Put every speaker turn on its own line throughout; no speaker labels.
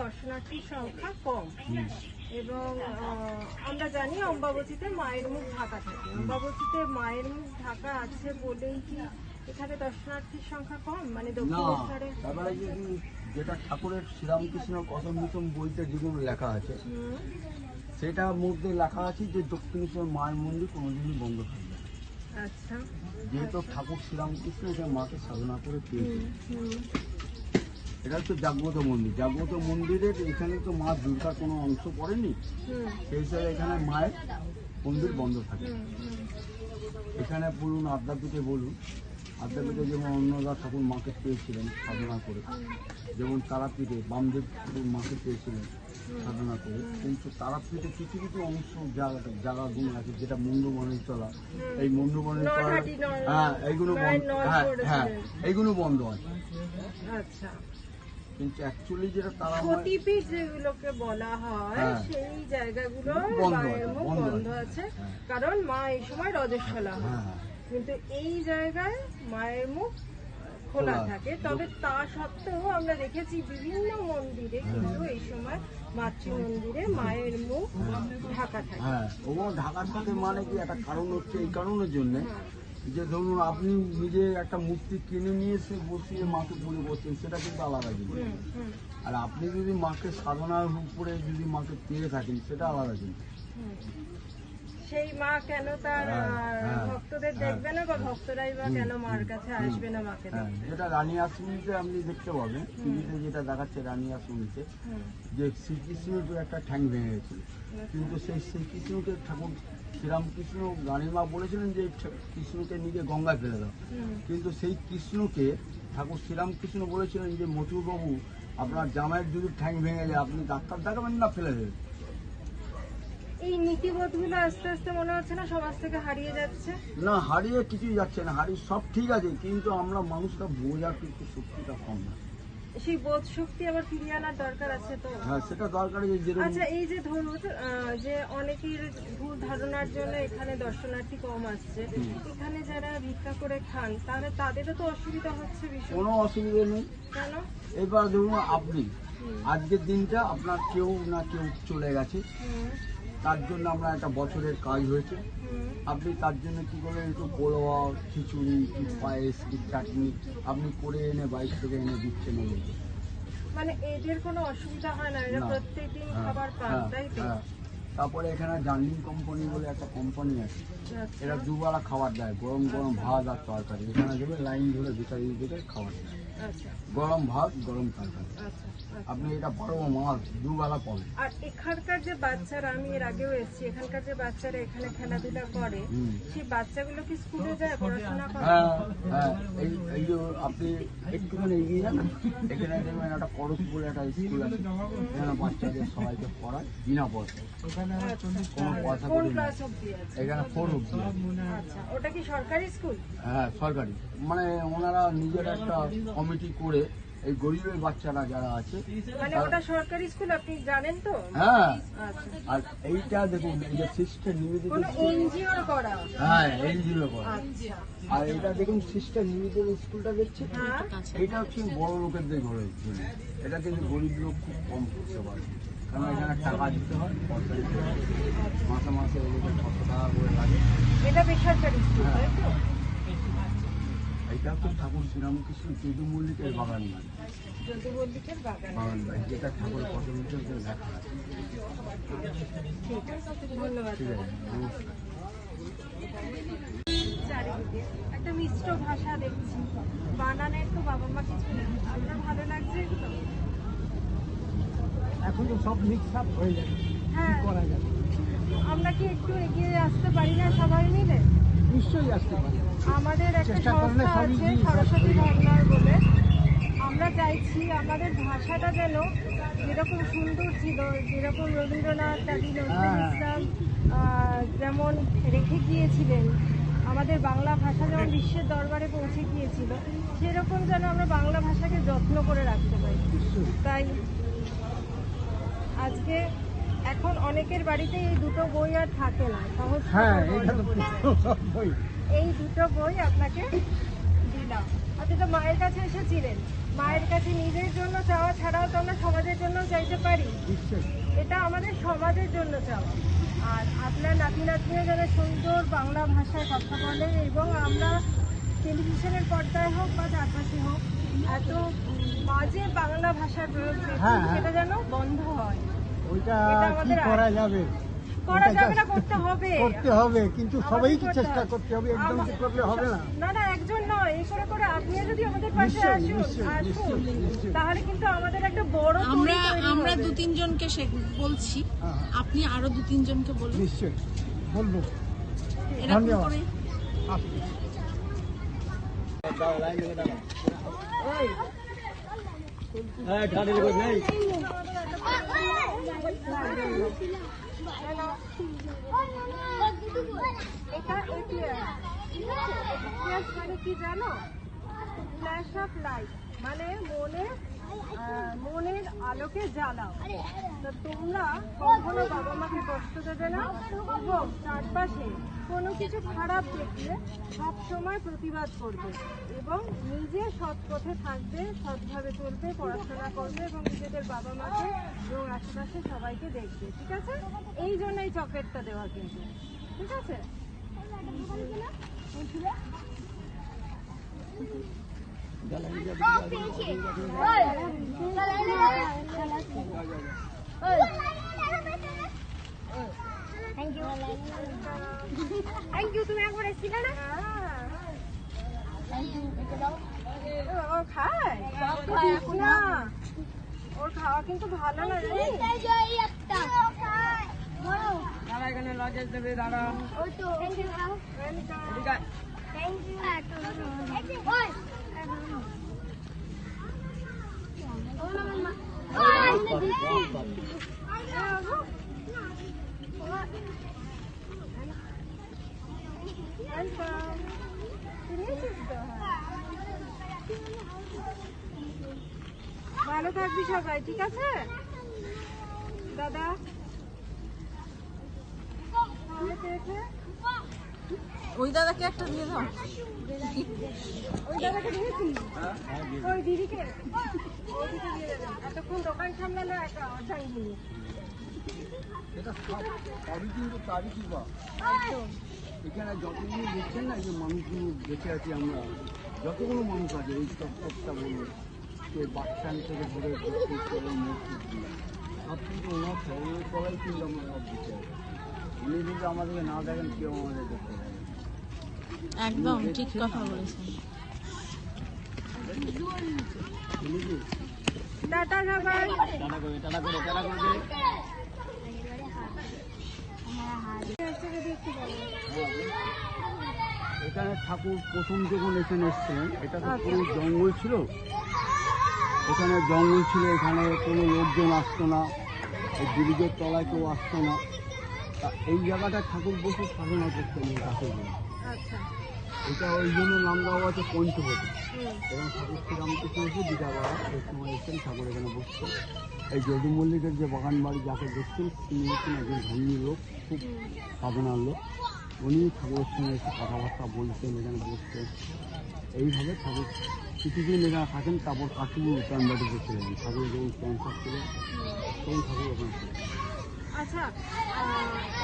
দর্শনার্থীর সংখ্যা কম। এবং আমরা জানি অম্বাবতীতে মায়ের মুখ ঢাকা থাকে। অম্বাবতীতে মায়ের মুখ ঢাকা আছে বলেই কি এখানে দর্শনার্থীর সংখ্যা কম? মানে
না
দক্ষিণেশ্বরে
যেটা ঠাকুরের শ্রীরামকৃষ্ণ কথমিতম বইতে যেগুলো লেখা আছে সেটার মধ্যে লেখা আছে যে দক্ষিণেশ্বর মায়ের মন্দির কোনোদিনই বন্ধ থাকবে না।
আচ্ছা।
যেহেতু ঠাকুর শ্রীরামকৃষ্ণ এটা মাকে সাধনা করে পেয়েছে এটা হচ্ছে জাগ্রত মন্দির। জাগ্রত মন্দিরের এখানে তো মা দুর্গার কোনো অংশ পড়েনি। সেই হিসাবে এখানে মায়ের মন্দির বন্ধ থাকে। এখানে বলুন আদ্যাপীঠে বলুন। আদ্যাপীঠে যেমন অন্নদা ঠাকুর মাকে পেয়েছিলেন সাধনা করে যেমন তারাপীঠে বামদেব ঠাকুর মাকে পেয়েছিলেন সাধনা করে। কিন্তু তারাপীঠে কিছু কিছু অংশ জায়গা জায়গাগুলো আছে যেটা মুন্ডবনের চলা এই মুন্ডবনের চলা হ্যাঁ এইগুলো বন্ধ। হ্যাঁ হ্যাঁ এইগুলো বন্ধ আছে।
আচ্ছা।
কিন্তু অ্যাকচুয়ালি যেটা তারা
সতীপীঠ যেগুলোকে বলা হয়
হ্যাঁ।
সেই জায়গাগুলো
বন্ধ আছে, হ্যাঁ।
কারণ মা এই সময় রজস্বলা হয়।
হ্যাঁ।
কিন্তু এই জায়গায় মায়ের মুখ খোলা। থাকে। তবে তা সত্ত্বেও আমরা দেখেছি বিভিন্ন মন্দিরে। কিন্তু এই সময় মাতৃ মন্দিরে মায়ের মুখ ঢাকা থাকে।
ঢাকা থাকে মানে কি একটা কারণ হচ্ছে এই কারণের জন্য? যে ধরুন আপনি নিজে একটা মূর্তি কিনে নিয়ে এসে বসিয়ে মাকে পুজো করছেন সেটা কিন্তু আলাদা জিনিস। আর আপনি যদি মাকে সাধনার উপরে যদি মাকে পেয়ে থাকেন সেটা আলাদা জিনিস।
সেই মা কেন তার
হ্যাঁ, হ্যাঁ,
ভক্তদের
হ্যাঁ।
দেখবে না বা ভক্তরাই বা কেন মার কাছে আসবে না মাকে দেখতে?
যেটা রানী আশ্রমিতে আপনি দেখতে পাবেন টিভিতে যেটা দেখাচ্ছে রানী আশ্রমিতে যে শ্রীকৃষ্ণের একটা ঠ্যাং ভেঙে গেছিল কিন্তু সেই শ্রীকৃষ্ণকে ঠাকুর শ্রীরামকৃষ্ণ রানীমা বলেছিলেন যে কৃষ্ণকে নিজে গঙ্গায় ফেলে দাও। কিন্তু সেই কৃষ্ণকে ঠাকুর শ্রীরামকৃষ্ণ বলেছিলেন যে মথুরবাবু আপনার জামাইয়ের যদি ঠ্যাং ভেঙে যায় আপনি ডাক্তার দেখাবেন না ফেলে দেবেন?
এই নীতিবোধগুলো আস্তে আস্তে মনে হচ্ছে না সমাজ থেকে হারিয়ে যাচ্ছে?
না হারিয়ে কিছুই যাচ্ছে না। হারিয়ে সব ঠিক আছে কিন্তু আমরা মানুষটা বোঝার কিন্তু শক্তিটা কম না।
সেই বোধ শক্তি আবার ফিরিয়ে আনার দরকার আছে তো?
হ্যাঁ সেটা দরকারি
আচ্ছা এই যে ধরুন যে অনেকের ভুল ধারণার জন্য এখানে দর্শনার্থী কম আসছে। এখানে যারা ভিক্ষা করে খান তাহলে তাদেরও তো অসুবিধা হচ্ছে
কোনো অসুবিধা নেই।
কেন?
এবার ধরুন আপনি আজকের দিনটা আপনার কেউ না কেউ চলে গেছে। তার জন্য আমরা একটা বছরের কাজ হয়েছে। আপনি তার জন্য কি করলেন একটু পোলোয়া খিচুড়ি কি পায়েস কি চাটনি আপনি করে এনে বাইক থেকে এনে দিচ্ছেন
মানে এদের কোনো অসুবিধা হয় না এরা প্রত্যেকদিন
হ্যাঁ,
খাবার পান
হ্যাঁ,
তাই তো?
হ্যাঁ। তারপরে এখানে জার্নিং কোম্পানি বলে একটা কোম্পানি আছে।
আচ্ছা,
এরা দুবেলা খাবার দেয় গরম গরম ভাত আর তরকারি। এখানে দেবে লাইন ধরে ভিতরে দিকে খাবার দেয়। গরম ভাত গরম তরকারি
আচ্ছা আচ্ছা।
আপনি এটা বারো মাস দুবেলা পাবেন
আর এখানকার যে বাচ্চারা আমি এর আগেও এসেছি এখানকার যে বাচ্চারা এখানে খেলাধুলা করে সেই বাচ্চাগুলো কি স্কুলে যায় পড়াশোনা করে?
হ্যাঁ হ্যাঁ এই এই যে আপনি একটুখানি এগিয়ে যান। এখানে দেখবেন একটা করস বলে একটা স্কুল আছে। এখানে বাচ্চাদের সবাইকে পড়ায় বিনা পয়সা কোনো পয়সা
কোন ক্লাস অব্দি আছে?
এখানে ফোর অব্দি
আচ্ছা ওটা কি সরকারি স্কুল?
হ্যাঁ সরকারি। মানে ওনারা নিজের একটা কমিটি করে এই গরিবের বাচ্চারা যারা আছে
মানে ওটা সরকারি স্কুল আপনি জানেন তো?
হ্যাঁ।
আচ্ছা।
আর এইটা দেখুন এই যে সিস্টেম নিবেদিত
কোন করা
হ্যাঁ এনজিও করা।
আচ্ছা।
আর এটা দেখুন নিবেদিত স্কুলটা
হ্যাঁ।
এটা হচ্ছে বড় লোকেদের ঘরে এটা কিন্তু গরিব লোক খুব কম করতে পারে। কারণ এখানে টাকা দিতে হয় হয়। মাসে মাসে ছশো টাকা করে লাগে।
এটা বেসরকারি স্কুল তাই তো?
এটা হচ্ছে ঠাকুর শ্রীরামকৃষ্ণ যদু মল্লিকের বাগান বাড়ি।
যদু মল্লিকের বাগান
বাড়ি যেটা পছন্দের জন্য লেখা আছে।
একটা মিশ্র ভাষা দেখছি। বানানের তো বাবা মা কিছু নেই। আপনার ভালো লাগছে?
এখন তো সব মিক্স আপ হয়ে যাবে।
হ্যাঁ।
করা যাবে?
আমরা কি একটু এগিয়ে আসতে পারি না সবাই মিলে?
নিশ্চয়ই আসতে পারে।
আমাদের একটা সংস্থা আছে সরস্বতী ভাবনার বলে। আমরা চাইছি আমাদের ভাষাটা যেন যেরকম সুন্দর ছিল যেরকম রবীন্দ্রনাথ কাজী নজরুল
হ্যাঁ।
ইসলাম যেমন রেখে গিয়েছিলেন আমাদের বাংলা ভাষা যেমন বিশ্বের দরবারে পৌঁছে গিয়েছিল সেরকম যেন আমরা বাংলা ভাষাকে যত্ন করে রাখতে পারি। তাই আজকে এখন অনেকের বাড়িতে এই দুটো বই আর থাকে না। সহজ
হ্যাঁ বই।
এই দুটো বই আপনাকে দিলাম। আপনি তো মায়ের কাছে এসেছিলেন মায়ের কাছে নিজের জন্য চাওয়া ছাড়াও তো আমরা সমাজের জন্য চাইতে পারি। এটা আমাদের সমাজের জন্য চাওয়া। আর আপনার নাতি নাতনিও যেন সুন্দর বাংলা ভাষায় কথা বলে এবং আমরা টেলিভিশনের পর্দায় হোক বা চারপাশে হোক এত বাজে বাংলা ভাষার প্রয়োগ
হ্যাঁ, হ্যাঁ।
সেটা যেন বন্ধ হয়।
ওইটা কি করা যাবে?
করা যাবে না করতে হবে।
করতে হবে কিন্তু সবাইকে চেষ্টা করতে হবে একদম কি করলে হবে না।
না না একজন নয় এই করে করে আপনিও যদি আমাদের পাশে আসুন আসুন
নিশ্চয়ই, নিশ্চয়ই।
তাহলে কিন্তু আমাদের একটা বড়
আমরা আমরা দু তিনজনকে সে- বলছি।
হ্যাঁ, হ্যাঁ।
আপনি আরও দু তিনজনকে বলুন।
নিশ্চয়ই বলব।
এরকম।
এই, এটা ATM ফ্ল্যাশ মানে কি জানো ফ্ল্যাশ অফ লাইট মানে মনে মনের আলোকে জ্বালাও। তো তোমরা কখনো বাবা মাকে কষ্ট দেবে না এবং চারপাশে কোনো কিছু খারাপ দেখলে সব সময় প্রতিবাদ করবে এবং নিজে সৎ পথে থাকবে সৎভাবে চলবে পড়াশোনা করবে এবং নিজেদের বাবা মাকে এবং আশেপাশে সবাইকে দেখবে ঠিক আছে? এই জন্য এই চকলেটটা দেওয়া কিন্তু ঠিক আছে?
থ্যাংক ইউ তুমি একবার এসেছিলে না
হ্যাঁ ও খায় না ওর খাওয়া কিন্তু ভালো না জানিস
ওই তো থ্যাংক ইউ থ্যাংক ইউ
ভালো থাকবি সবাই ঠিক আছে দাদা পেয়েছে?
ওই দাদাকে একটা দিয়ে দাও।
ওই দাদাকে দিয়েছিস ওই দিদিকে। এতক্ষণ দোকান সামলানো একটা অর্ধাঙ্গিনী
এটা কিন্তু তারই কি বা এখানে যতগুলো দেখছেন না যে আছি আমরা, যতগুলো মানুষ আছে এই সে থেকে যদি আমাদেরকে না দেখেন, কেউ আমাদের দেখতে না।
একদম ঠিক কথা বলেছেন।
টাটা সবাই।
টাটা করে টাটা করে। এখানে ঠাকুর প্রথম যখন এখানে এসছিলেন এটা তো পুরো জঙ্গল ছিল। এখানে জঙ্গল ছিল এখানে কোনো লোকজন আসতো না এই ব্রিজের তলায় কেউ আসতো না। তা এই জায়গাটা ঠাকুর বসে সাধনা করতেন ঠাকুর
আচ্ছা
এটা ওই জন্য নাম দেওয়া আছে পঞ্চবতী। এবং ঠাকুর শ্রীরামকৃষ্ণ এসে দিদা বাবা। সেই সময় এসেছেন ঠাকুর এখানে বসছেন। এই যদু মল্লিকের যে বাগান বাড়ি যাকে দেখছেন তিনি হচ্ছেন একজন ধর্মীয় লোক খুব সাধনার লোক। উনি ঠাকুরের সঙ্গে এসে কথাবার্তা বলছেন এখানে বসছেন। এইভাবে ঠাকুর কিছুদিন এখানে থাকেন তারপর কাশ্মীর উত্তরায়ণ বাড়ি গেছিলেন ঠাকুর যখন ক্যান্সার ছিল তখন ঠাকুর ওখানে
আচ্ছা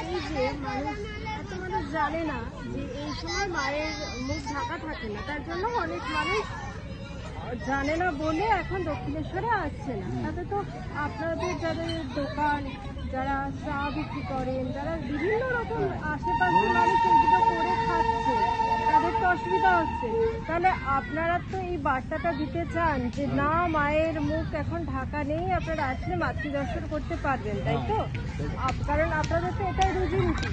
এই যে মানুষ জানে না যে এই সময় মায়ের মুখ ঢাকা থাকে না। তার জন্য অনেক মানুষ জানে না বলে এখন দক্ষিণেশ্বরে আসছে না। তাতে তো আপনাদের যাদের দোকান, যারা চা বিক্রি করেন, যারা বিভিন্ন রকম আশেপাশে মানুষ এগুলো করে খাচ্ছে। তাদের তো অসুবিধা হচ্ছে। তাহলে আপনারা তো এই বার্তাটা দিতে চান যে, না, মায়ের মুখ এখন ঢাকা নেই, আপনারা আসলে মাতৃদর্শন করতে পারবেন, তাই তো? কারণ আপনাদের তো এটাই রুজিনটি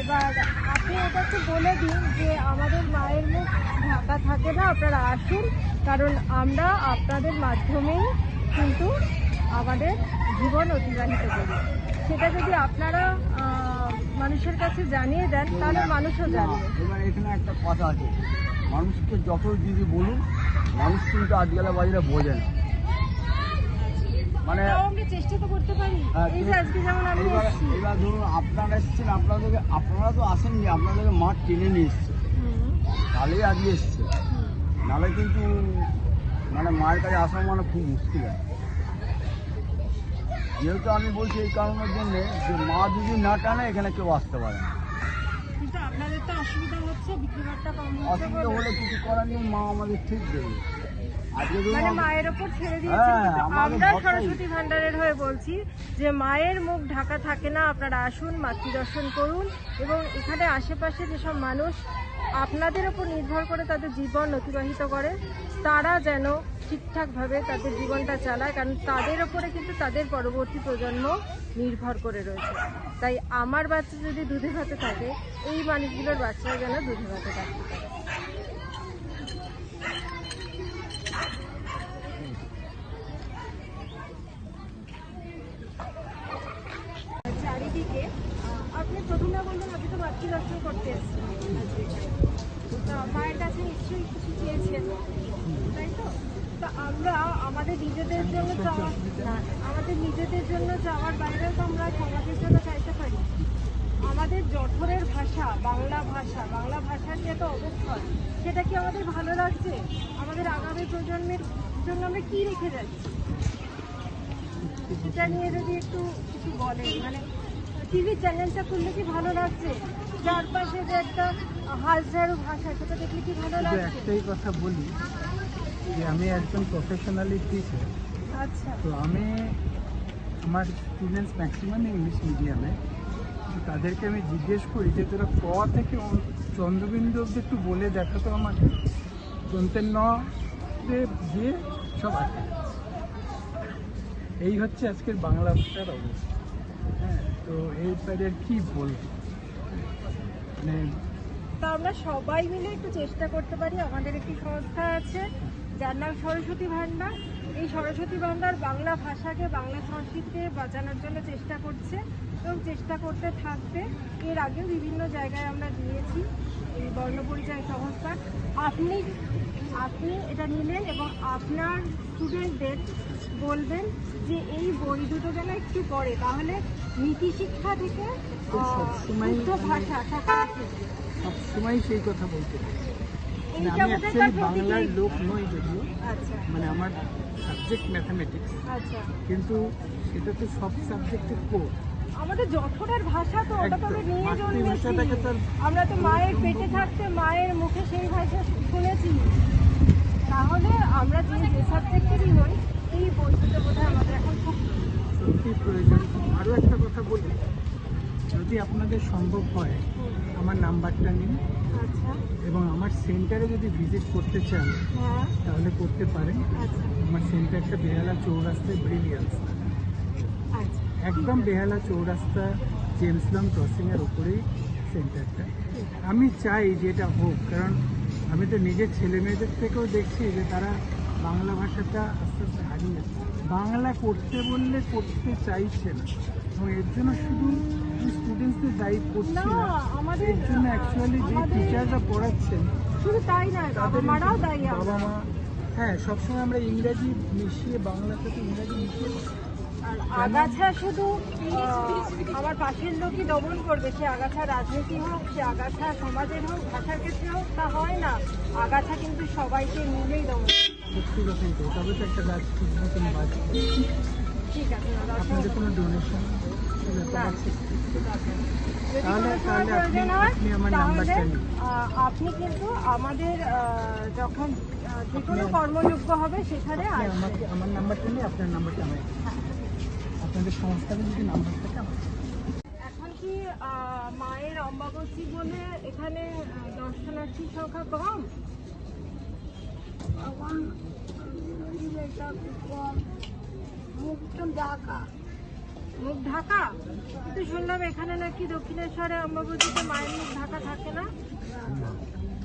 এবার আপনি এটা একটু বলে দিন যে, আমাদের মায়ের মুখ ঢাকা থাকে না, আপনারা আসুন। কারণ আমরা আপনাদের মাধ্যমেই কিন্তু আমাদের জীবন অতিবাহিত করি। সেটা যদি আপনারা মানুষের কাছে জানিয়ে দেন তাহলে মানুষও
না,
জানবে
এবার এখানে একটা কথা আছে। মানুষকে যত যদি বলুন মানুষ কিন্তু আজকাল বাজারে বোঝে না। মানে
আমরা চেষ্টা তো করতে পারি।
হ্যাঁ,
এই যে আজকে যেমন আমি
এবার
এসেছি।
এবার ধরুন আপনারা এসেছেন আপনাদেরকে আপনারা তো আসেননি আপনাদেরকে মাঠ টেনে নিয়ে এসছে। তাহলেই আজকে এসছে। নাহলে কিন্তু মানে মায়ের কাছে আসা মানে খুব মুশকিল আছে যেহেতু আমি বলছি এই কারণের জন্যে যে মা যদি না টানে এখানে কেউ আসতে পারে না
অসুবিধা।
হলে কিছু করার নেই মা আমাদের ঠিক দেবে
মানে মায়ের ওপর ছেড়ে দিয়েছি
হ্যাঁ,
আমরা সরস্বতী ভান্ডারের হয়ে বলছি যে মায়ের মুখ ঢাকা থাকে না আপনারা আসুন মাতৃ দর্শন করুন এবং এখানে আশেপাশে যেসব মানুষ আপনাদের ওপর নির্ভর করে তাদের জীবন অতিবাহিত করে, তারা যেন ঠিকঠাকভাবে তাদের জীবনটা চালায়, কারণ তাদের ওপরে কিন্তু তাদের পরবর্তী প্রজন্ম নির্ভর করে রয়েছে। তাই আমার বাচ্চা যদি দুধে ভাতে থাকে, এই মানুষগুলোর বাচ্চারা যেন দুধে ভাতে থাকতে পারে চারিদিকে আহ, আপনি প্রথমে বললেন আপনি তো মাতৃ দর্শন করতে এসেছেন আজকে। তা মায়ের কাছে নিশ্চয়ই কিছু চেয়েছেন তাই তো তা আমরা আমাদের নিজেদের জন্য চাওয়া না, আমাদের নিজেদের জন্য চাওয়ার বাইরেও তো আমরা জন্য চাইতে পারি। আমাদের জঠরের ভাষা বাংলা ভাষা বাংলা ভাষার যে এত অবক্ষয় সেটা কি আমাদের ভালো লাগছে? আমাদের আগামী প্রজন্মের জন্য আমরা কি রেখে যাচ্ছি? সেটা নিয়ে যদি একটু কিছু বলেন মানে টিভি চ্যানেলটা খুললে কি ভালো লাগছে? চারপাশে যে একটা হাজারো ভাষা সেটা দেখলে কি ভালো লাগছে?
একটাই কথা বলি যে আমি একজন প্রফেশনালি টিচার
আচ্ছা।
তো আমি আমার স্টুডেন্টস ম্যাক্সিমাম ইংলিশ মিডিয়ামে তাদেরকে আমি জিজ্ঞেস করি যে, তোরা ক থেকে চন্দ্রবিন্দু অব্দি একটু বলে দেখাতো আমাকে। দন্তের ন দিয়ে সব আছে। এই হচ্ছে আজকের বাংলা ভাষার অবস্থা। হ্যাঁ তো এইবারে আর কি বলব? মানে
তা আমরা সবাই মিলে একটু চেষ্টা করতে পারি। আমাদের একটি সংস্থা আছে। যার নাম সরস্বতী ভান্ডার এই সরস্বতী ভান্ডার বাংলা ভাষাকে বাংলা সংস্কৃতিকে বাঁচানোর জন্য চেষ্টা করছে এবং চেষ্টা করতে থাকবে। এর আগেও বিভিন্ন জায়গায় আমরা দিয়েছি এই বর্ণপরিচয় সংস্থা আপনি আপনি এটা নিলেন এবং আপনার স্টুডেন্টদের বলবেন যে এই বই দুটো যেন একটু পড়ে তাহলে নীতি শিক্ষা থেকে ভাষা
সবসময় সেই কথা বলতে আমি বাংলার লোক নই যদিও। মানে আমার সাবজেক্ট ম্যাথামেটিক্স
আচ্ছা।
কিন্তু এটা তো সব সাবজেক্টের কোর
আমাদের জঠরের ভাষা তো ওটা তো আমরা। নিয়ে জন্মেছি। আমরা তো মায়ের পেটে থাকতে মায়ের মুখে সেই ভাষা শুনেছি। তাহলে আমরা যে যে সাবজেক্টেরই হই এই বইগুলো বোধহয় আমাদের এখন খুব
সত্যি প্রয়োজন। আরও একটা কথা বলি। যদি আপনাদের সম্ভব হয় আমার নাম্বারটা নিন।
আচ্ছা।
এবং আমার সেন্টারে যদি ভিজিট করতে চান
হ্যাঁ।
তাহলে করতে পারেন।
আচ্ছা।
আমার সেন্টারটা বেহালা চৌরাস্তায় ব্রিলিয়ান্স
আচ্ছা।
একদম বেহালা চৌরাস্তা জেমসলং ক্রসিংয়ের ওপরেই সেন্টারটা। আমি চাই যে এটা হোক কারণ আমি তো নিজের ছেলে মেয়েদের থেকেও দেখছি যে তারা বাংলা ভাষাটা আস্তে আস্তে হারিয়ে বাংলা করতে বললে করতে চাইছে না। এবং এর জন্য শুধু স্টুডেন্টসদের দায়ী করছি
না,
না
আমাদের-
এর জন্য অ্যাকচুয়ালি যে টিচাররা পড়াচ্ছেন
শুধু তাই নয় বাবা মারাও দায়ী
বাবা মা হ্যাঁ সবসময় আমরা ইংরাজি মিশিয়ে বাংলার সাথে ইংরাজি মিশিয়ে
আগাছা শুধু আমার পাশের লোকই দমন করবে সে আগাছা রাজনীতি হোক সে আগাছা সমাজের হোক ভাষার ক্ষেত্রে হোক তা হয় না। আগাছা কিন্তু সবাইকে মিলেই দমন
তবে তো একটা গাছ ঠিক মতন বাঁচবে।
ঠিক আছে
আপনাদের কোনো ডোনেশন আপনি- আমার
কিন্তু আমাদের যখন যে কোনো কর্মযোগ্য হবে সেখানে
আমার নাম্বারটা নিয়ে আপনার নাম্বারটা দিন। আপনাদের সংস্থাতে যদি নাম্বার থাকে আমার
এখন কি মায়ের অম্বাবতী বলে এখানে দর্শনার্থীর সংখ্যা কম?
এখন মুখটা ঢাকা
মুখ ঢাকা? কিন্তু শুনলাম এখানে নাকি দক্ষিণেশ্বরে অম্বাবতীতে মায়ের মুখ ঢাকা থাকে না।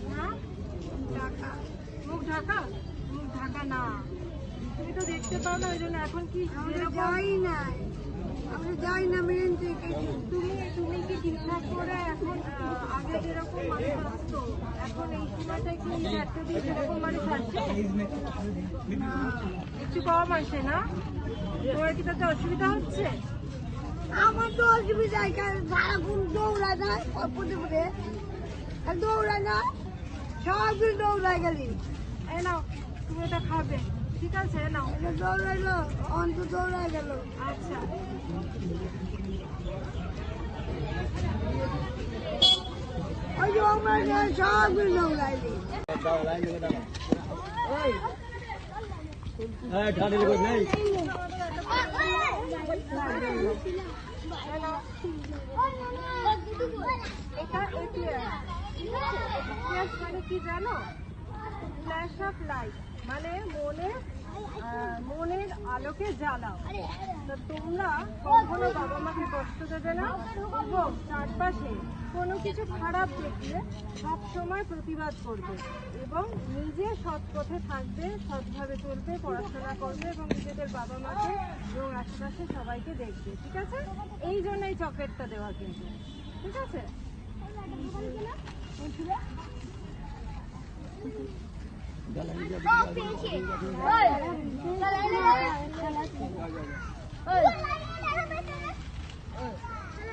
হ্যাঁ?
ঢাকা।
মুখ ঢাকা? মুখ ঢাকা না। তুমি তো দেখতে পাও না ওই জন্য এখন কি
যাই আমরা যাই না মেন থেকে
তুমি তুমি কি ঠিকঠাক করে এখন আগে যেরকম মানুষ আসতো এখন এই কি যেরকম মানুষ আসছে? একটু কম আসে না? তোমার কি তাতে অসুবিধা হচ্ছে?
আমার তো অসুবিধা সারাক্ষণ দৌড়ায় না পদে পদে দৌড়ায় না সব দৌড়ায় গেলি
এই নাও তুমি এটা খাবে
ঠিক আছে না
এটা দৌড়াইলো অন্ত দৌড়াই গেল।
আচ্ছা।
ওই যে আমার সব দৌড়াইলি
এটা এটিএস ইতিহাস মানে কি জানো? ফ্ল্যাশ অফ লাইট মানে মনে মনের আলোকে জ্বালাও। তো তোমরা কখনো বাবা মাকে কষ্ট দেবে না এবং চারপাশে কোনো কিছু খারাপ দেখলে সব সময় প্রতিবাদ করবে এবং নিজে সৎ পথে থাকবে সৎভাবে চলবে পড়াশোনা করবে এবং নিজেদের বাবা মাকে এবং আশেপাশে সবাইকে দেখবে ঠিক আছে? এই জন্য এই চকলেটটা দেওয়া কিন্তু ঠিক আছে?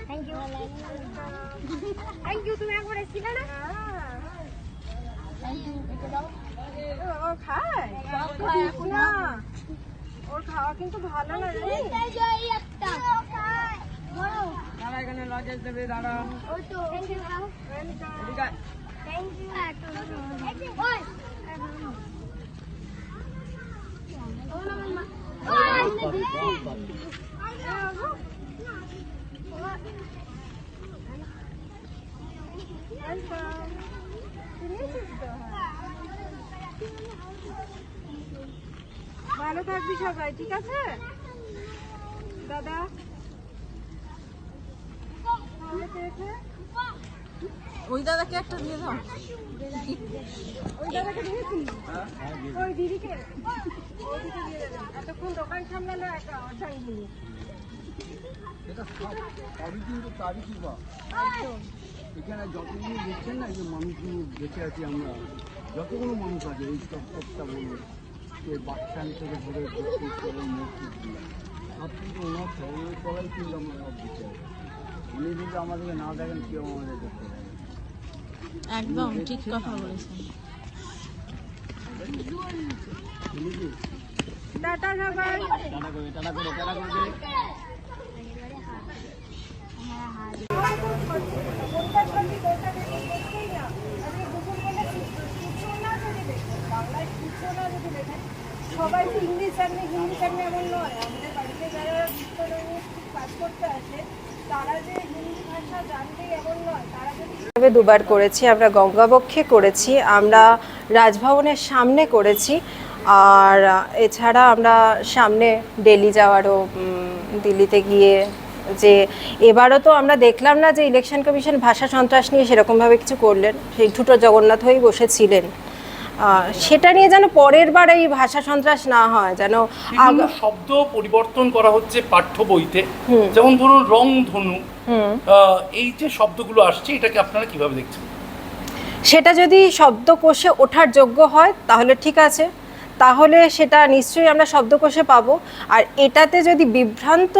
থ্যাংক ইউ থ্যাংক ইউ তুমি একবার এসেছিলে না
ও খায় না ওর খাওয়া কিন্তু ভালো না জানিস
দাঁড়া এখানে লজেস দেবে দাঁড়া ওই তো থ্যাংক ইউ থ্যাংক
ভালো থাকবি সবাই ঠিক আছে? দাদা?
ওই দাদাকে একটা দিয়ে দাও
ওই দাদাকে দিয়েছি ওই দিদিকে ওইদিকে দিয়ে দেবেন এতক্ষণ দোকান
সবই কিন্তু তারই কৃপা এখানে যতগুলো দেখছেন না যে মানুষগুলো বেঁচে আছি আমরা যতগুলো মানুষ আছে এই সব প্রত্যেকটা বলুন যে বাচ্চান থেকে ধরে মূর্তি দিয়ে সব কিন্তু ওনার তলায় কিন্তু আমরা সব উনি যদি আমাদেরকে না দেখেন কেউ আমাদের দেখতে
একদম ঠিক কথা বলেছেন।
সবাই।
টাটা করে টাটা করে টাটা করে।
সবাই তো ইংলিশ জানে হিন্দি জানে এমন নয়। আমাদের বাড়িতে যারা কাজ করতে আসে
দুবার করেছি, আমরা গঙ্গাবক্ষে করেছি, আমরা রাজভবনের সামনে করেছি, আর এছাড়া আমরা সামনে দিল্লি যাওয়ারও দিল্লিতে গিয়ে যে এবারও তো আমরা দেখলাম না যে ইলেকশন কমিশন ভাষা সন্ত্রাস নিয়ে সেরকমভাবে কিছু করলেন। সেই ঠুটো জগন্নাথ হয়েই বসেছিলেন। সেটা নিয়ে যেন পরের বার এই ভাষা সন্ত্রাস না হয় যেন
শব্দ পরিবর্তন করা হচ্ছে পাঠ্য বইতে। যেমন ধরুন রং ধনু। এই যে শব্দগুলো আসছে এটাকে আপনারা কীভাবে দেখছেন?
সেটা যদি শব্দকোষে ওঠার যোগ্য হয় তাহলে ঠিক আছে। তাহলে সেটা নিশ্চয়ই আমরা শব্দকোষে পাবো। আর এটাতে যদি বিভ্রান্ত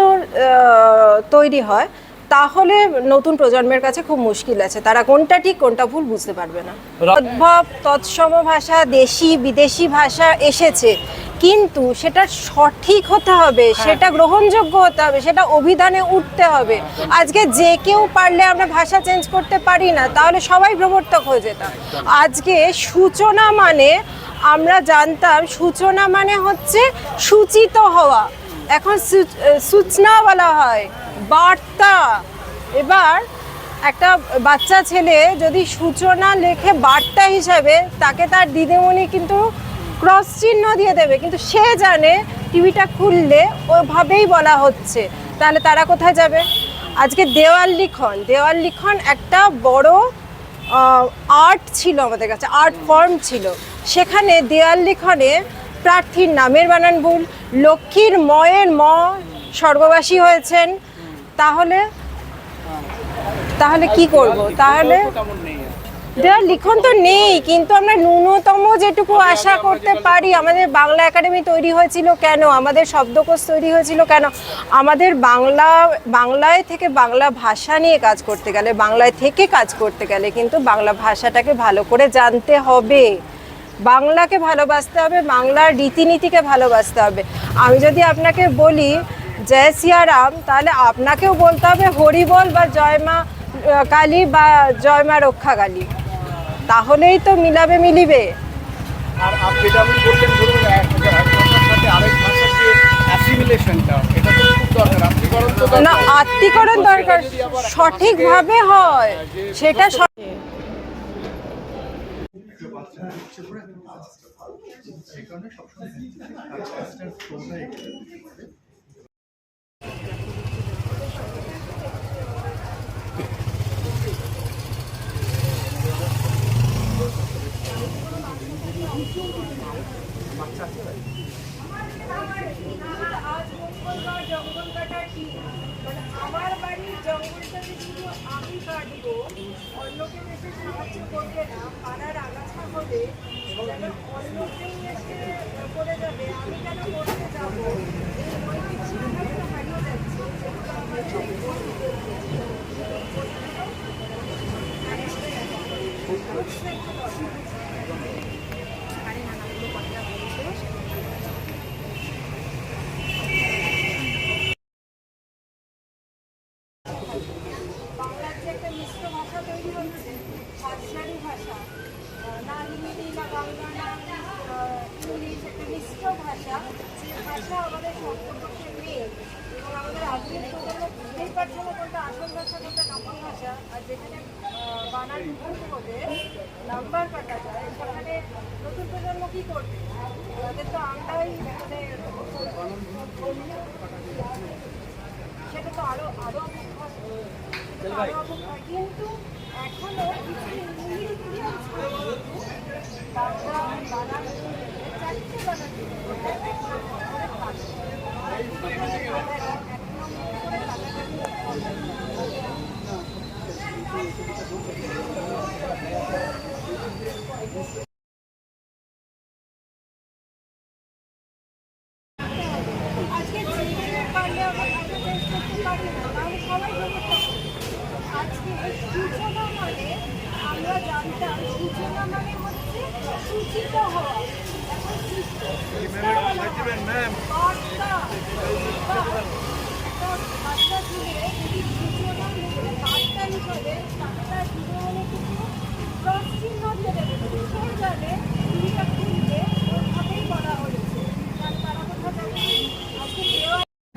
তৈরি হয় তাহলে নতুন প্রজন্মের কাছে খুব মুশকিল আছে। তারা কোনটা ঠিক কোনটা ভুল বুঝতে পারবে না। উদ্ভব তৎসম ভাষা দেশি বিদেশি ভাষা এসেছে। কিন্তু সেটা সঠিক হতে হবে সেটা গ্রহণযোগ্য হতে হবে সেটা অভিধানে উঠতে হবে। আজকে যে কেউ পারলে আমরা ভাষা চেঞ্জ করতে পারি না তাহলে সবাই প্রবর্তক হয়ে যেতাম। আজকে সূচনা মানে আমরা জানতাম সূচনা মানে হচ্ছে সূচিত হওয়া। এখন সূচ- সূচনা বলা হয়। বার্তা। এবার একটা বাচ্চা ছেলে যদি সূচনা লেখে বার্তা হিসাবে, তাকে তার দিদিমণি কিন্তু ক্রস চিহ্ন দিয়ে দেবে। কিন্তু সে জানে টিভিটা খুললে ওভাবেই বলা হচ্ছে। তাহলে তারা কোথায় যাবে? আজকে দেওয়াল লিখন। দেওয়াল লিখন একটা বড় আর্ট ছিল আমাদের কাছে আর্ট ফর্ম ছিল। সেখানে দেওয়াল লিখনে প্রার্থীর নামের বানান ভুল, লক্ষ্মীর ময়ের ম স্বর্গবাসী হয়েছেন তাহলে তাহলে কি করব? তাহলে লিখন তো নেই কিন্তু আমরা ন্যূনতম যেটুকু আশা করতে পারি আমাদের বাংলা একাডেমি তৈরি হয়েছিল কেন? আমাদের শব্দকোষ তৈরি হয়েছিল কেন? আমাদের বাংলা বাংলায় থেকে বাংলা ভাষা নিয়ে কাজ করতে গেলে বাংলায় থেকে কাজ করতে গেলে কিন্তু বাংলা ভাষাটাকে ভালো করে জানতে হবে। বাংলাকে ভালোবাসতে হবে বাংলার রীতিনীতিকে ভালোবাসতে হবে। আমি যদি আপনাকে বলি জয় সিয়ারাম তাহলে আপনাকেও বলতে হবে হরিবল বা জয়মা কালী বা জয়মা রক্ষা কালী। তাহলেই তো মিলাবে মিলিবে। না আত্মীকরণ দরকার। সঠিকভাবে হয় সেটা সঠিক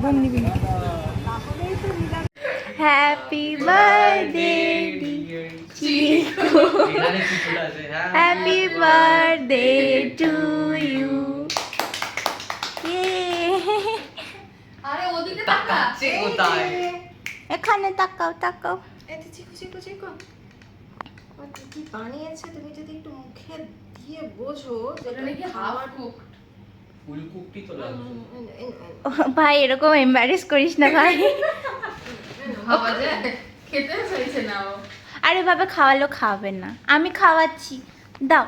বোম নিবি না
happy birthday Chiku happy birthday to you আরে ওদিকে তাকাচ্ছে এখানে তাকাও তাকাও।
এতে চিকু চিকু চিকু। কি বানিয়েছে তুমি যদি একটু মুখে দিয়ে বোঝো যেটা নাকি
হাওয়া ভাই এরকম এম্বারেস করিস না ভাই। আরে বাবা খাওয়ালো খাওয়াবে না। আমি খাওয়াচ্ছি। দাও।